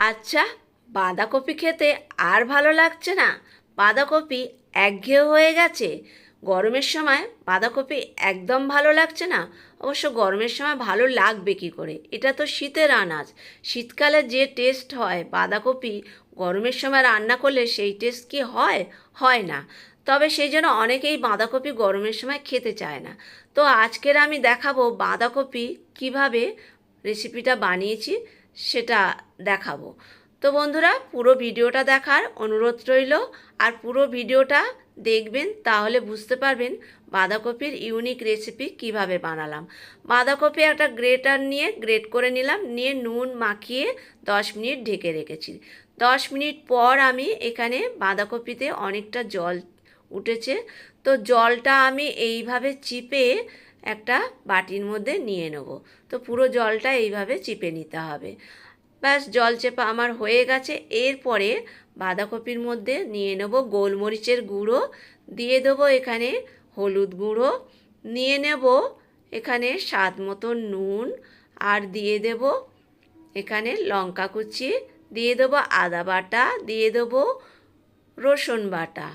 আচ্ছা বাঁধাকপি খেতে আর ভালো লাগছে না। বাঁধাকপি একঘেয়ে হয়ে গেছে। গরমের সময় বাঁধাকপি একদম ভালো লাগছে না। অবশ্য গরমের সময় ভালো লাগবে কি করে? এটা তো শীতের আনাজ। শীতকালে যে টেস্ট হয়, বাঁধাকপি গরমের সময় রান্না করলে সেই টেস্ট কি হয়? হয় না। তবে সেই জন্য অনেকেই বাঁধাকপি গরমের সময় খেতে চায় না। তো আজকের আমি দেখাবো বাঁধাকপি কীভাবে রেসিপিটা বানিয়েছি। সেটা দেখাবো। তো বন্ধুরা, পুরো ভিডিওটা দেখার অনুরোধ রইল। আর পুরো ভিডিওটা দেখবেন, তাহলে বুঝতে পারবেন বাঁধাকপির ইউনিক রেসিপি কীভাবে বানালাম। বাঁধাকপি একটা গ্রেটার নিয়ে গ্রেট করে নিলাম, নিয়ে নুন মাখিয়ে দশ মিনিট ঢেকে রেখেছি। দশ মিনিট পর আমি এখানে বাঁধাকপিতে অনেকটা জল উঠেছে। তো জলটা আমি এইভাবে চিপে একটা বাটির মধ্যে নিয়ে নেব। তো পুরো জলটা এইভাবে চিপে নিতে হবে। ব্যাস, জল চেপা আমার হয়ে গেছে। এরপরে বাঁধাকপির মধ্যে নিয়ে নেব গোলমরিচের গুঁড়ো। দিয়ে দেবো এখানে হলুদ গুঁড়ো। নিয়ে নেব এখানে স্বাদ মতো নুন। আর দিয়ে দেব এখানে লঙ্কা কুচি। দিয়ে দেবো আদা বাটা। দিয়ে দেবো রসুন বাটা।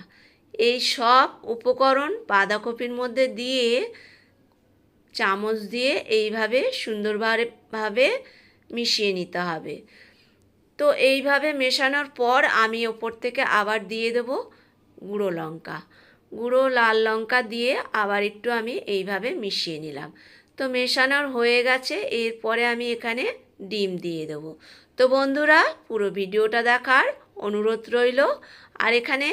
এই সব উপকরণ বাঁধাকপির মধ্যে দিয়ে চামচ দিয়ে এইভাবে সুন্দরভাবে মিশিয়ে নিতে হবে। তো এইভাবে মেশানোর পর আমি ওপর থেকে আবার দিয়ে দেব গুঁড়ো লঙ্কা। গুঁড়ো লাল লঙ্কা দিয়ে আবার একটু আমি এইভাবে মিশিয়ে নিলাম। তো মেশানোর হয়ে গেছে, এরপরে আমি এখানে ডিম দিয়ে দেবো। তো বন্ধুরা, পুরো ভিডিওটা দেখার অনুরোধ রইল। আর এখানে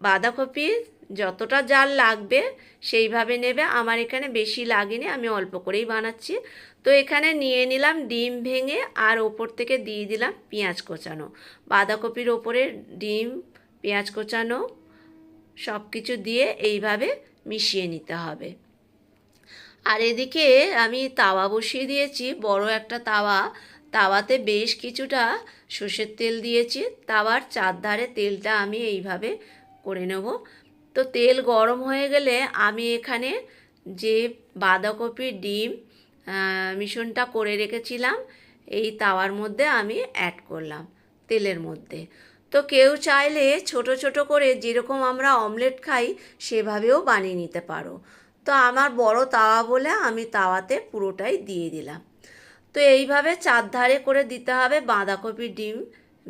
বাঁধাকপি যতটা জাল লাগবে সেইভাবে নেবে। আমার এখানে বেশি লাগেনি, আমি অল্প করেই বানাচ্ছি। তো এখানে নিয়ে নিলাম ডিম ভেঙে আর ওপর থেকে দিয়ে দিলাম পেঁয়াজ কোচানো। বাঁধাকপির ওপরে ডিম, পেঁয়াজ কোচানো সব কিছু দিয়ে এইভাবে মিশিয়ে নিতে হবে। আর এদিকে আমি তাওয়া বসিয়ে দিয়েছি, বড় একটা তাওয়া। তাওয়াতে বেশ কিছুটা সর্ষের তেল দিয়েছি। তাওয়ার চারধারে তেলটা আমি এইভাবে করে নেব। তো তেল গরম হয়ে গেলে আমি এখানে যে বাঁধাকপির ডিম মিশনটা করে রেখেছিলাম, এই তাওয়ার মধ্যে আমি অ্যাড করলাম তেলের মধ্যে। তো কেউ চাইলে ছোট ছোট করে যেরকম আমরা অমলেট খাই, সেভাবেও বানিয়ে নিতে পারো। তো আমার বড় তাওয়া বলে আমি তাওয়াতে পুরোটাই দিয়ে দিলাম। তো এইভাবে চারধারে করে দিতে হবে বাঁধাকপি ডিম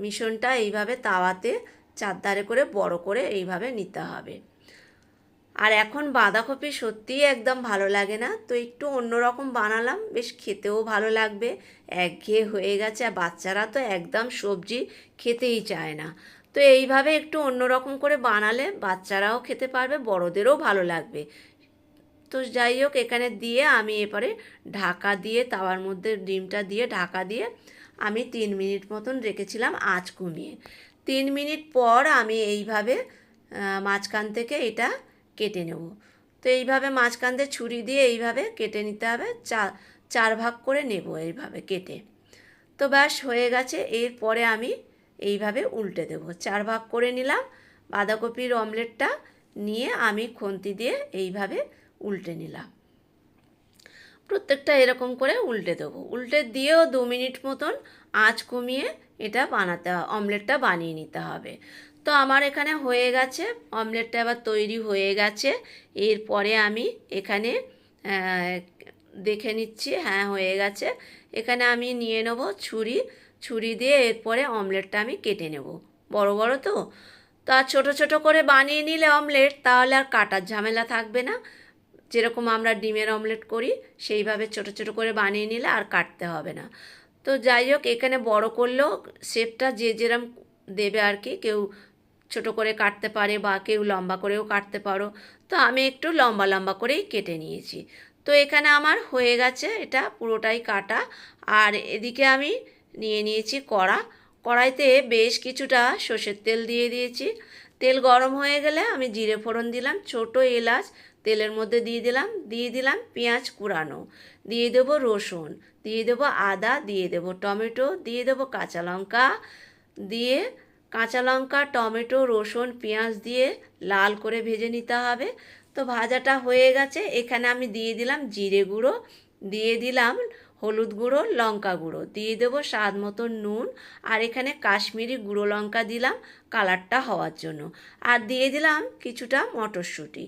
মিশনটা এইভাবে তাওয়াতে চারধারে করে বড় করে এইভাবে নিতে হবে। আর এখন বাঁধাকপি সত্যিই একদম ভালো লাগে না। তো একটু অন্যরকম বানালাম, বেশ খেতেও ভালো লাগবে। একঘেয়ে হয়ে গেছে আর বাচ্চারা তো একদম সবজি খেতেই চায় না। তো এইভাবে একটু অন্যরকম করে বানালে বাচ্চারাও খেতে পারবে, বড়দেরও ভালো লাগবে। তো যাই হোক, এখানে দিয়ে আমি এবারে ঢাকা দিয়ে, তাওয়ার মধ্যে ডিমটা দিয়ে ঢাকা দিয়ে আমি তিন মিনিট মতন রেখেছিলাম আঁচ কমিয়ে। তিন মিনিট পর আমি এইভাবে মাঝখান থেকে এটা কেটে নেব। তো এইভাবে মাঝখান দিয়ে ছুরি দিয়ে এইভাবে কেটে নিতে হবে। চা, চার ভাগ করে নেব এইভাবে কেটে। তো ব্যাস, হয়ে গেছে। এরপরে আমি এইভাবে উল্টে দেব। চার ভাগ করে নিলাম। বাঁধাকপির অমলেটটা নিয়ে আমি খুন্তি দিয়ে এইভাবে উল্টে নিলাম। প্রত্যেকটা এরকম করে উল্টে দেবো। উল্টে দিয়েও দু মিনিট মতন আঁচ কমিয়ে এটা বানাতে, অমলেটটা বানিয়ে নিতে হবে। তো আমার এখানে হয়ে গেছে, অমলেটটা এবার তৈরি হয়ে গেছে। এরপরে আমি এখানে দেখে নিচ্ছি হ্যাঁ হয়ে গেছে। এখানে আমি নিয়ে নেব ছুরি ছুরি দিয়ে এরপরে অমলেটটা আমি কেটে নেব। বড় বড় তো? তো আর ছোটো ছোটো করে বানিয়ে নিলে অমলেট, তাহলে আর কাটার ঝামেলা থাকবে না। যেরকম আমরা ডিমের অমলেট করি, সেইভাবে ছোটো ছোটো করে বানিয়ে নিলে আর কাটতে হবে না। তো যাই হোক, এখানে বড় করলেও শেপটা যে যেরম দেবে আর কি, কেউ ছোট করে কাটতে পারে বা কেউ লম্বা করেও কাটতে পারো। তো আমি একটু লম্বা লম্বা করেই কেটে নিয়েছি। তো এখানে আমার হয়ে গেছে, এটা পুরোটাই কাটা। আর এদিকে আমি নিয়ে নিয়েছি কড়া। কড়াইতে বেশ কিছুটা সর্ষের তেল দিয়ে দিয়েছি। তেল গরম হয়ে গেলে আমি জিরে ফোড়ন দিলাম, ছোট এলাচ তেলের মধ্যে দিয়ে দিলাম দিয়ে দিলাম পেঁয়াজ কুড়ানো। দিয়ে দেবো রসুন, দিয়ে দেবো আদা, দিয়ে দেবো টমেটো, দিয়ে দেবো কাঁচা লঙ্কা, দিয়ে কাঁচা লঙ্কা, টমেটো, রসুন, পেঁয়াজ দিয়ে লাল করে ভেজে নিতে হবে। তো ভাজাটা হয়ে গেছে। এখানে আমি দিয়ে দিলাম জিরে গুঁড়ো, দিয়ে দিলাম হলুদ গুঁড়ো, লঙ্কা গুঁড়ো। দিয়ে দেবো স্বাদ মতো নুন আর এখানে কাশ্মীরি গুঁড়ো লঙ্কা দিলাম কালারটা হওয়ার জন্য। আর দিয়ে দিলাম কিছুটা মটরশুঁটি।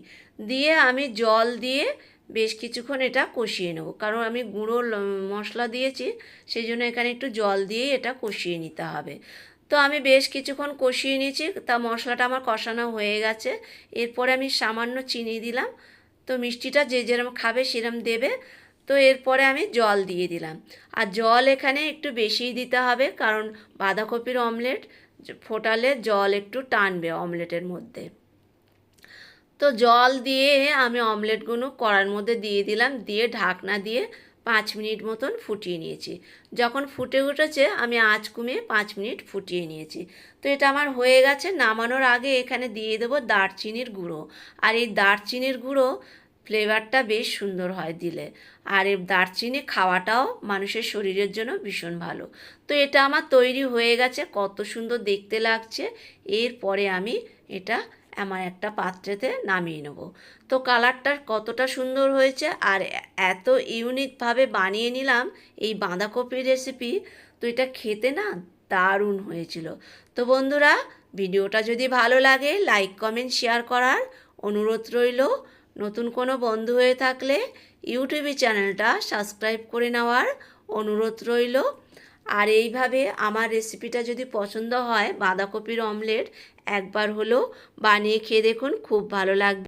দিয়ে আমি জল দিয়ে বেশ কিছুক্ষণ এটা কষিয়ে নেব। কারণ আমি গুঁড়ো মশলা দিয়েছি সেই জন্য এখানে একটু জল দিয়ে এটা কষিয়ে নিতে হবে। তো আমি বেশ কিছুক্ষণ কষিয়ে নিয়েছি, তা মশলাটা আমার কষানো হয়ে গেছে। এরপরে আমি সামান্য চিনি দিলাম। তো মিষ্টিটা যে যেরকম খাবে সেরকম দেবে। তো এরপরে আমি জল দিয়ে দিলাম। আর জল এখানে একটু বেশিই দিতে হবে, কারণ বাঁধাকপির অমলেট ফোটালে জল একটু টানবে অমলেটের মধ্যে। তো জল দিয়ে আমি অমলেটগুলো কড়ার মধ্যে দিয়ে দিলাম, দিয়ে ঢাকনা দিয়ে পাঁচ মিনিট মতন ফুটিয়ে নিয়েছি। যখন ফুটে উঠেছে, আমি আঁচ কমিয়ে পাঁচ মিনিট ফুটিয়ে নিয়েছি। তো এটা আমার হয়ে গেছে, নামানোর আগে এখানে দিয়ে দেবো দারচিনির গুঁড়ো। আর এই দারচিনির গুঁড়ো ফ্লেভারটা বেশ সুন্দর হয় দিলে। আর এই দারচিনি খাওয়াটাও মানুষের শরীরের জন্য ভীষণ ভালো। তো এটা আমার তৈরি হয়ে গেছে, কত সুন্দর দেখতে লাগছে। এরপরে আমি এটা আমার একটা পাত্রেতে নামিয়ে নেব। তো কালারটা কতটা সুন্দর হয়েছে আর এত ইউনিকভাবে বানিয়ে নিলাম এই বাঁধাকপির রেসিপি, তো এটা খেতে না দারুণ হয়েছিল। তো বন্ধুরা, ভিডিওটা যদি ভালো লাগে, লাইক, কমেন্ট, শেয়ার করার অনুরোধ রইল। নতুন কোনো বন্ধু হয়ে থাকলে ইউটিউবে চ্যানেলটা সাবস্ক্রাইব করে নেওয়ার অনুরোধ রইল। আর এইভাবে আমার রেসিপিটা যদি পছন্দ হয় বাঁধাকপির অমলেট একবার হলেও বানিয়ে খেয়ে দেখুন, খুব ভালো লাগবে।